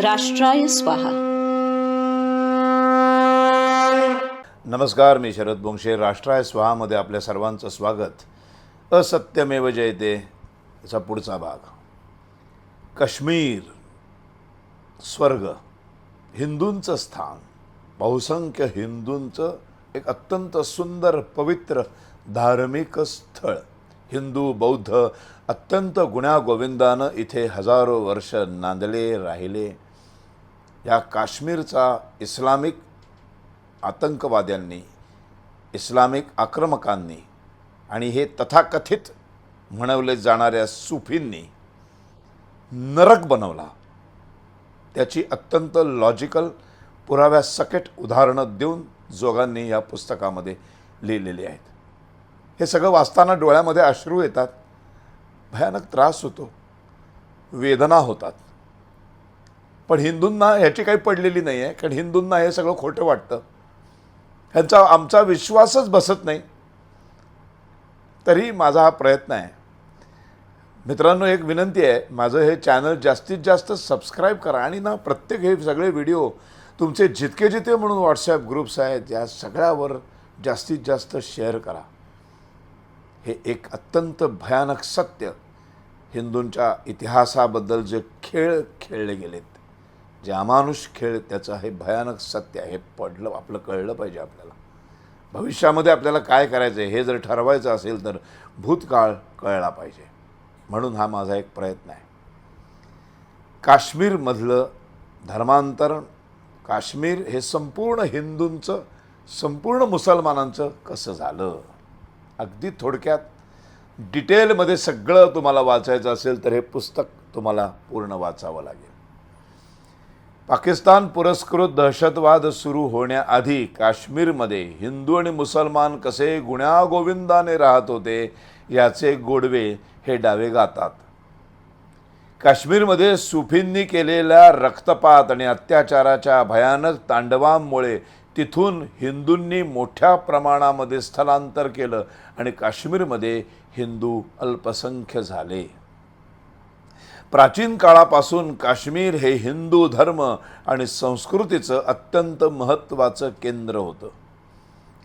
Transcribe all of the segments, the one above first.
राष्ट्राय स्वाहा। नमस्कार मी शरद बोंगशे राष्ट्राय स्वाहामध्ये आपल्या सर्वांचं स्वागत. असत्यमेव जयते याचा पुढचा भाग. काश्मीर स्वर्ग हिंदूंचं स्थान. बहुसंख्य हिंदूंचं एक अत्यंत सुंदर पवित्र धार्मिक स्थळ. हिंदू बौद्ध अत्यंत गुण्यागोविंदानं इथे हजारो वर्ष नांदले राहिले. ह्या काश्मीरचा इस्लामिक आतंकवाद्यांनी इस्लामिक आक्रमकांनी आणि हे तथाकथित म्हणवले जाणाऱ्या सुफींनी नरक बनवला. त्याची अत्यंत लॉजिकल पुराव्यासकट उदाहरणं देऊन जोगांनी या पुस्तकामध्ये लिहिलेली आहेत. हे सगळं वाचताना डोळ्यामध्ये अश्रू येतात भयानक त्रास होतो वेदना होतात. पण हिंदूंना ह्याची काही पडलेली नाही आहे कारण हिंदूंना हे सगळं खोटं वाटतं. ह्यांचा आमचा विश्वासच बसत नाही. तरी माझा हा प्रयत्न आहे. मित्रांनो एक विनंती आहे माझं हे चॅनल जास्तीत जास्त सबस्क्राईब करा आणि ना प्रत्येक हे सगळे व्हिडिओ तुमचे जितके जितके म्हणून व्हॉट्सॲप ग्रुप्स आहेत या सगळ्यावर जास्तीत जास्त शेअर करा. हे एक अत्यंत भयानक सत्य हिंदूंच्या इतिहासाबद्दल जे खेळ खेळले गेलेत. जे अमानुष खेळ त्याचं हे भयानक सत्य आहे हे पडलं आपलं कळलं पाहिजे आपल्याला. भविष्यामध्ये आपल्याला काय करायचं आहे हे जर ठरवायचं असेल तर भूतकाळ कळला पाहिजे. म्हणून हा माझा एक प्रयत्न आहे. काश्मीरमधलं धर्मांतरण काश्मीर हे संपूर्ण हिंदूंचं संपूर्ण मुसलमानांचं कसं झालं? अगदी थोडक्यात डिटेलमध्ये सगळं तुम्हाला वाचायचं असेल तर हे पुस्तक तुम्हाला पूर्ण वाचावं लागेल. पाकिस्तान पुरस्कृत दहशतवाद सुरू होण्याआधी काश्मीरमध्ये हिंदू आणि मुसलमान कसे गुण्यागोविंदाने राहत होते याचे गोडवे हे डावे गातात. काश्मीरमध्ये सुफींनी केलेल्या रक्तपात आणि अत्याचाराच्या भयानक तांडवांमुळे तिथून हिंदूंनी मोठ्या प्रमाणामध्ये स्थलांतर केलं आणि काश्मीरमध्ये हिंदू अल्पसंख्य झाले. प्राचीन काळापासून काश्मीर हे हिंदू धर्म आणि संस्कृतीचं अत्यंत महत्त्वाचं केंद्र होतं.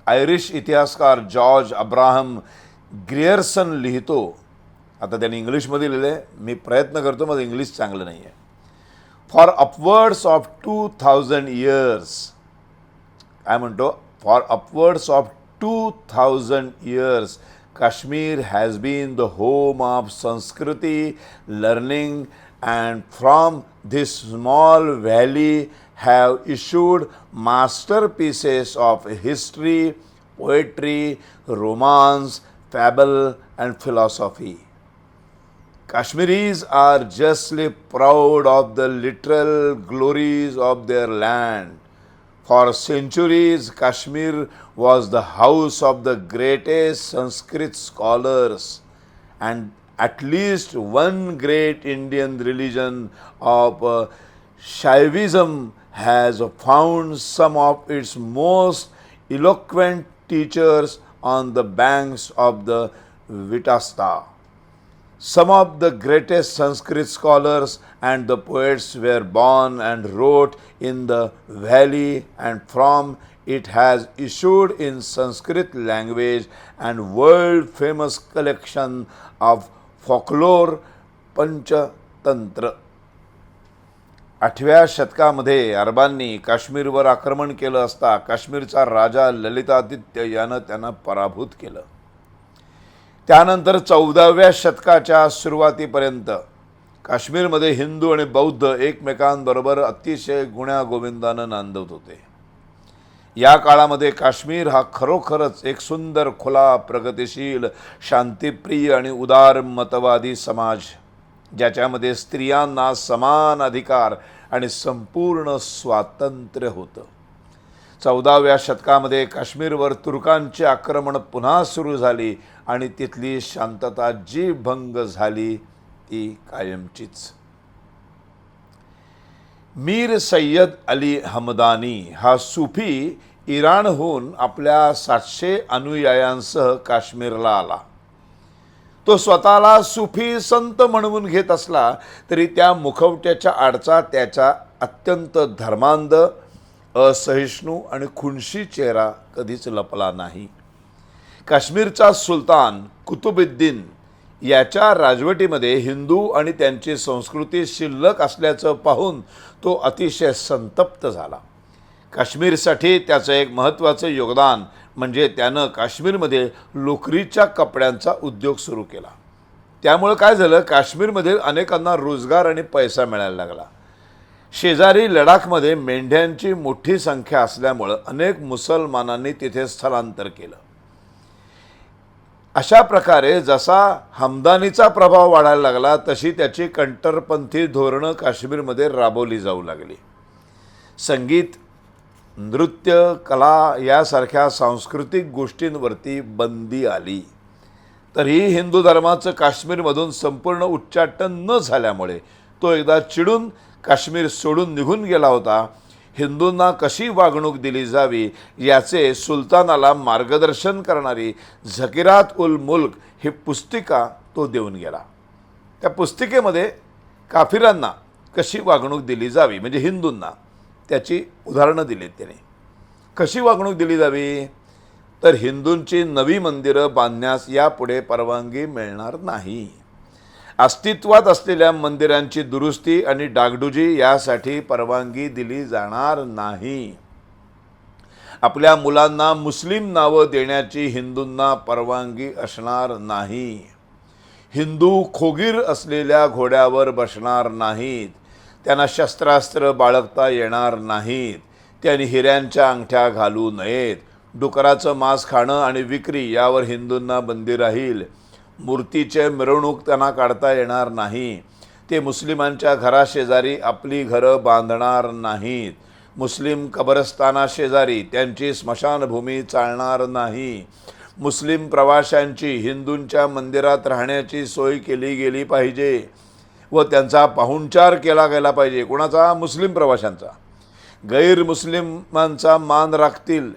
आयरिश इतिहासकार जॉर्ज अब्राहम ग्रिअर्सन लिहितो. आता त्यांनी इंग्लिशमध्ये लिहिलं आहे मी प्रयत्न करतो माझं इंग्लिश चांगलं नाही आहे for upwards of two thousand years काय म्हणतो? For upwards of two thousand years Kashmir has been the home of Sanskriti, learning, and from this small valley have issued masterpieces of history, poetry, romance, fable, and philosophy. Kashmiris are justly proud of the literal glories of their land. For centuries, Kashmir was the house of the greatest Sanskrit scholars, and at least one great Indian religion of uh, Shaivism has found some of its most eloquent teachers on the banks of the Vitasta. Some of the greatest Sanskrit scholars and the poets were born and wrote in the valley, and from it has issued in Sanskrit language and world famous collection of folklore Panchatantra आठव्या शतकामध्ये अरबांनी काश्मीरवर आक्रमण केलं असता काश्मीरचा राजा ललितादित्य यानं त्यांना पराभूत केलं त्यानंतर चौदाव्या शतकाच्या सुरुवातीपर्यंत काश्मीरमध्ये हिंदू आणि बौद्ध एकमेकांबरोबर अतिशय गुण्यागोविंदानं नांदवत होते. या काळामध्ये काश्मीर हा खरोखरच एक सुंदर खुला प्रगतिशील शांतिप्रिय आणि उदार मतवादी समाज ज्याच्यामध्ये स्त्रियांना समान अधिकार आणि संपूर्ण स्वातंत्र्य होतं. चौदाव्या शतकामध्ये काश्मीरवर तुर्कांची आक्रमण पुन्हा सुरू झाली आणि तिथली शांतता जी भंग झाली ती कायमचीच. मीर सय्यद अली हमदानी हा सुफी इराणहून आपल्या सातशे अनुयायांसह काश्मीरला आला. तो स्वतःला सुफी संत म्हणवून घेत असला तरी त्या मुखवट्याच्या आडचा त्याचा अत्यंत धर्मांध असहिष्णू आणि खुनशी चेहरा कधीच लपला नाही. काश्मीरचा सुलतान कुतुबुद्दीन याच्या राजवटीमध्ये हिंदू आणि त्यांची संस्कृती शिल्लक असल्याचं पाहून तो अतिशय संतप्त झाला. काश्मीरसाठी त्याचं एक महत्त्वाचं योगदान म्हणजे त्यानं काश्मीरमध्ये लोकरीच्या कपड्यांचा उद्योग सुरू केला. त्यामुळं काय झालं? काश्मीरमधील अनेकांना रोजगार आणि पैसा मिळायला लागला. शेजारी लडाखमध्ये मेंढ्यांची मोठी संख्या असल्यामुळं अनेक मुसलमानांनी तिथे स्थलांतर केलं. अशा प्रकारे जसा हमदानीचा प्रभाव वाढायला लागला तशी त्याची कंटरपंथी धोरणं काश्मीरमध्ये राबवली जाऊ लागली. संगीत नृत्य कला यासारख्या सांस्कृतिक गोष्टींवरती बंदी आली. तरीही हिंदू धर्माचं काश्मीरमधून संपूर्ण उच्चाटन न झाल्यामुळे तो एकदा चिडून काश्मीर सोडून निघून गेला होता. हिंदूंना कशी वागणूक दिली जावी याचे सुलतानाला मार्गदर्शन करणारी झकिरात उल मुल्क ही पुस्तिका तो देऊन गेला. त्या पुस्तिकेमध्ये काफिरांना कशी वागणूक दिली जावी म्हणजे हिंदूंना त्याची उदाहरणं दिलीत त्याने. कशी वागणूक दिली जावी? तर हिंदूंची नवी मंदिरं बांधण्यास यापुढे परवानगी मिळणार नाही. अस्तित्वात असलेल्या मंदिरांची दुरुस्ती आणि डागडुजी यासाठी परवानगी दिली जाणार नाही. आपल्या मुलांना मुस्लिम नावं देण्याची हिंदूंना परवानगी असणार नाही. हिंदू खोगीर असलेल्या घोड्यावर बसणार नाहीत. त्यांना शस्त्रास्त्र बाळगता येणार नाहीत. त्यांनी हिऱ्यांच्या अंगठ्या घालू नयेत. डुकराचं मांस खाणं आणि विक्री यावर हिंदूंना बंदी राहील. मूर्तीचे मिरवणूक त्यांना काढता येणार नाही. ते मुस्लिमांच्या घराशेजारी आपली घरं बांधणार नाहीत. मुस्लिम कबरस्थानाशेजारी त्यांची स्मशानभूमी चालणार नाही. मुस्लिम प्रवाशांची हिंदूंच्या मंदिरात राहण्याची सोय केली गेली पाहिजे व त्यांचा पाहुणचार केला गेला पाहिजे. कोणाचा? मुस्लिम प्रवाशांचा. गैरमुस्लिमांचा मान राखतील.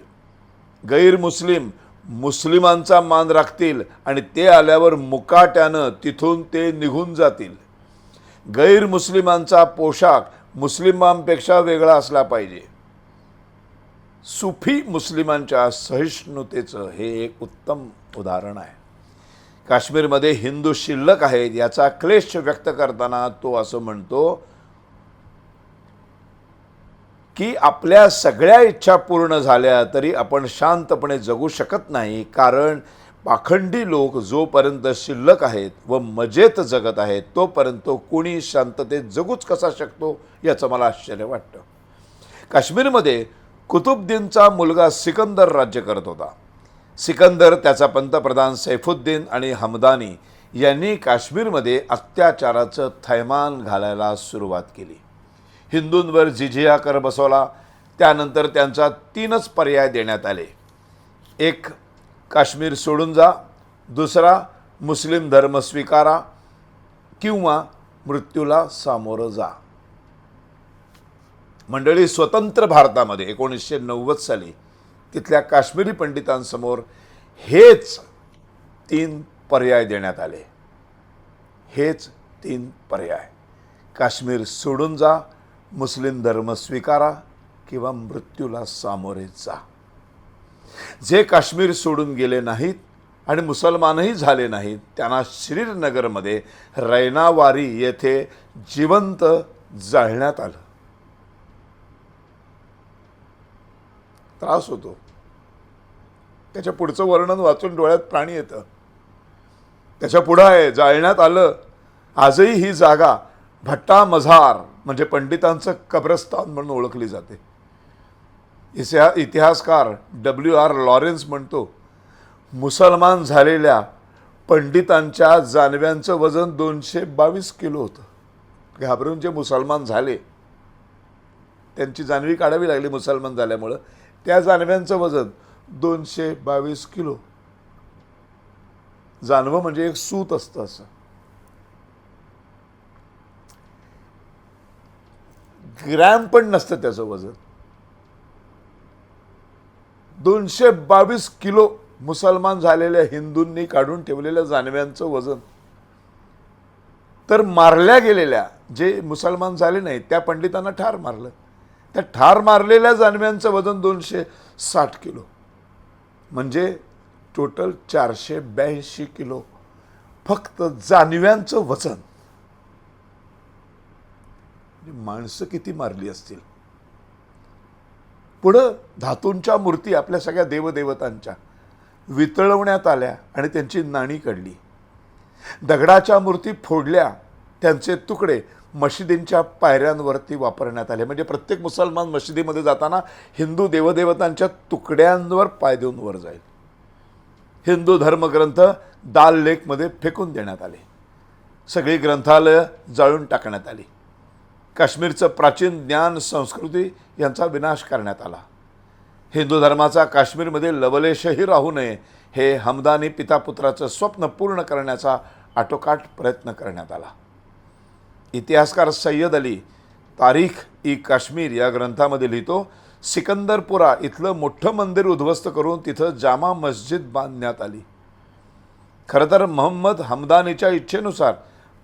गैरमुस्लिम मुस्लिमांचा मान राखतील आणि ते आल्यावर मुकाट्यानं तिथून ते निघून जातील. गैरमुस्लिमांचा पोशाख मुस्लिमांपेक्षा वेगळा असला पाहिजे. सुफी मुस्लिमांच्या सहिष्णुतेचं हे एक उत्तम उदाहरण आहे. काश्मीरमध्ये हिंदू शिल्लक आहेत याचा क्लेश व्यक्त करताना तो असं म्हणतो की आपल्या सगळ्या इच्छा पूर्ण झाल्या तरी आपण शांतपणे जगू शकत नाही कारण पाखंडी लोक जोपर्यंत शिल्लक आहेत व मजेत जगत आहेत तोपर्यंत कोणी शांततेत जगूच कसा शकतो याचं मला आश्चर्य वाटतं. काश्मीरमध्ये कुतुबद्दीनचा मुलगा सिकंदर राज्य करत होता. सिकंदर त्याचा पंतप्रधान सैफुद्दीन आणि हमदानी यांनी काश्मीरमध्ये अत्याचाराचं थैमान घालायला सुरुवात केली. हिंदूंवर जिझिया कर बसवला. त्यानंतर त्यांचा तीनच पर्याय देण्यात आले. एक काश्मीर सोडून जा. दुसरा मुस्लिम धर्म स्वीकारा. किंवा मृत्यूला सामोरं जा. मंडळी स्वतंत्र भारतामध्ये एकोणीसशे नव्वद साली तिथल्या काश्मीरी पंडितांसमोर हेच तीन पर्याय देण्यात आले. हेच तीन पर्याय. काश्मीर सोडून जा. मुस्लिम धर्म स्वीकारा किंवा मृत्यूला सामोरे जा. जे काश्मीर सोडून गेले नाहीत आणि मुसलमानही झाले नाहीत त्यांना श्रीनगरमध्ये रैनावारी येथे जिवंत जाळण्यात आलं. त्रास होतो. त्याच्या पुढचं वर्णन वाचून डोळ्यात प्राणी येतं. त्याच्या पुढं आहे जाळण्यात आलं. आजही ही जागा भट्टा मझार म्हणजे पंडितांचं कब्रस्तान म्हणून ओळखली जाते. इतिहा इतिहासकार डब्ल्यू आर लॉरेन्स म्हणतो मुसलमान झालेल्या पंडितांच्या जानव्यांचं वजन दोनशे बावीस किलो होतं. घाबरून जे मुसलमान झाले त्यांची जानवी काढावी लागली मुसलमान झाल्यामुळं. त्या जानव्यांचं वजन दोनशे बावीस किलो. जानवं म्हणजे एक सूत असतं असं. ग्रॅम पण नसतं त्याचं वजन. दोनशे बावीस किलो मुसलमान झालेल्या हिंदूंनी काढून ठेवलेल्या जानव्यांचं वजन. तर मारल्या गेलेल्या जे मुसलमान झाले नाही त्या पंडितांना ठार मारलं. त्या ठार मारलेल्या जानव्यांचं वजन दोनशे साठ किलो. म्हणजे टोटल चारशे ब्याऐंशी किलो. फक्त जानव्यांचं वजन. माणसं किती मारली असतील? पुढं धातूंच्या मूर्ती आपल्या सगळ्या देवदेवतांच्या वितळवण्यात आल्या आणि त्यांची नाणी काढली. दगडाच्या मूर्ती फोडल्या त्यांचे तुकडे मशिदींच्या पायऱ्यांवरती वापरण्यात आले. म्हणजे प्रत्येक मुसलमान मशिदीमध्ये जाताना हिंदू देवदेवतांच्या तुकड्यांवर पाय देऊन वर जाईल. हिंदू धर्मग्रंथ दाल लेकमध्ये फेकून देण्यात आले. सगळी ग्रंथालयं जाळून टाकण्यात आली. काश्मीरचं प्राचीन ज्ञान संस्कृती यांचा विनाश करण्यात आला. हिंदू धर्माचा काश्मीरमध्ये लवलेशही राहू नये हे हमदानी पितापुत्राचं स्वप्न पूर्ण करण्याचा आटोकाट प्रयत्न करण्यात आला. इतिहासकार सय्यद अली तारीख ई काश्मीर या ग्रंथामध्ये लिहितो सिकंदरपुरा इथलं मोठं मंदिर उद्ध्वस्त करून तिथं जामा मस्जिद बांधण्यात आली. खरं तर मोहम्मद हमदानीच्या इच्छेनुसार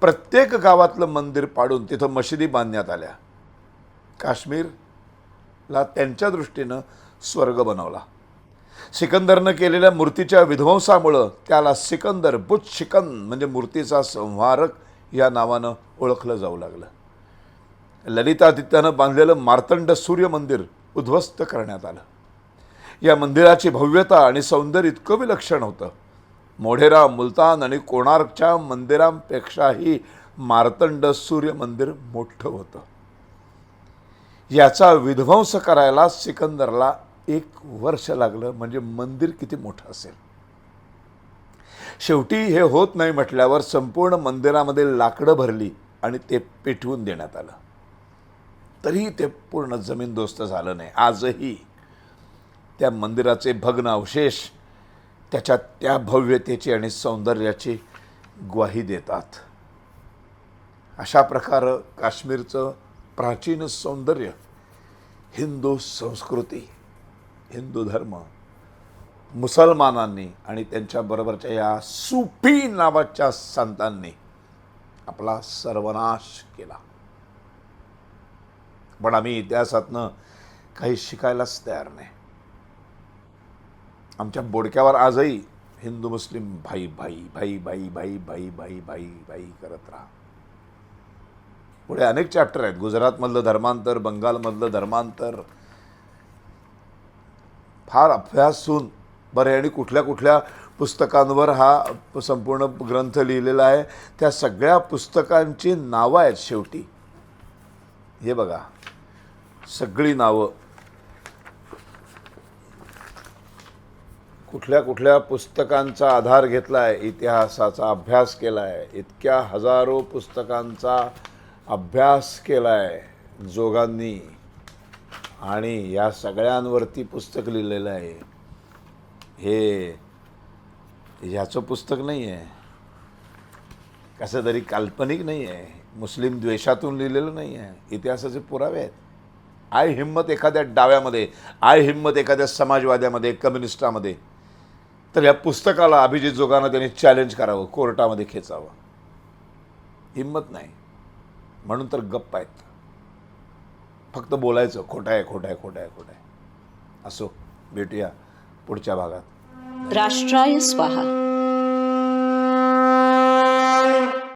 प्रत्येक गावातलं मंदिर पाडून तिथं मशिदी बांधण्यात आल्या. काश्मीरला त्यांच्या दृष्टीनं स्वर्ग बनवला. सिकंदरनं केलेल्या मूर्तीच्या विध्वंसामुळं त्याला सिकंदर बुत शिकन म्हणजे मूर्तीचा संहारक या नावानं ओळखलं जाऊ लागलं. ललितादित्यानं बांधलेलं मार्तंड सूर्य मंदिर उद्ध्वस्त करण्यात आलं. या मंदिराची भव्यता आणि सौंदर्य इतकं विलक्षण होतं. मोढेरा मुलतान आणि कोणार्कच्या मंदिरांपेक्षाही मार्तंड सूर्य मंदिर मोठं होतं. याचा विध्वंस करायला सिकंदरला एक वर्ष लागलं म्हणजे मंदिर किती मोठं असेल. शेवटी हे होत नाही म्हटल्यावर संपूर्ण मंदिरामध्ये लाकडं भरली आणि ते पेटवून देण्यात आलं. तरीही ते पूर्ण जमीनदोस्त झालं नाही. आजही त्या मंदिराचे भग्न अवशेष त्याच्या त्या भव्यतेची आणि सौंदर्याची ग्वाही देतात. अशा प्रकारे काश्मीरचं प्राचीन सौंदर्य हिंदू संस्कृती हिंदू धर्म मुसलमानांनी आणि त्यांच्याबरोबरच्या या सुफी नावाच्या संतांनी आपला सर्वनाश केला. पण आम्ही इतिहासातनं काही शिकायलाच तयार नाही. आमच्या बोडक्यावर आजही हिंदू मुस्लिम भाई भाई भाई भाई भाई भाई भाई भाई भाई करत राहा. पुढे अनेक चॅप्टर आहेत. गुजरातमधलं धर्मांतर बंगालमधलं धर्मांतर. फार अभ्यासून बरे आणि कुठल्या कुठल्या पुस्तकांवर हा संपूर्ण ग्रंथ लिहिलेला आहे त्या सगळ्या पुस्तकांची नावं आहेत शेवटी. हे बघा. सगळी नावं कुठल्या कुठल्या पुस्तकांचा आधार घेतला आहे इतिहासाचा अभ्यास केला आहे इतक्या हजारो पुस्तकांचा अभ्यास केला आहे जोगांनी. आणि या सगळ्यांवरती पुस्तक लिहिलेलं आहे. हे ह्याचं पुस्तक नाही आहे कसं तरी काल्पनिक नाही आहे मुस्लिम द्वेषातून लिहिलेलं नाही आहे इतिहासाचे पुरावे आहेत. आय हिंमत एखाद्या डाव्यामध्ये आय हिंमत एखाद्या समाजवाद्यामध्ये कम्युनिस्टामध्ये. तर या पुस्तकाला अभिजित जोगानं त्यांनी चॅलेंज करावं कोर्टामध्ये खेचावं. हिंमत नाही. म्हणून तर गप्प आहेत. फक्त बोलायचं खोटं आहे खोटं आहे खोटं आहे खोटं आहे. असो भेटूया पुढच्या भागात. राष्ट्राय स्वाहा.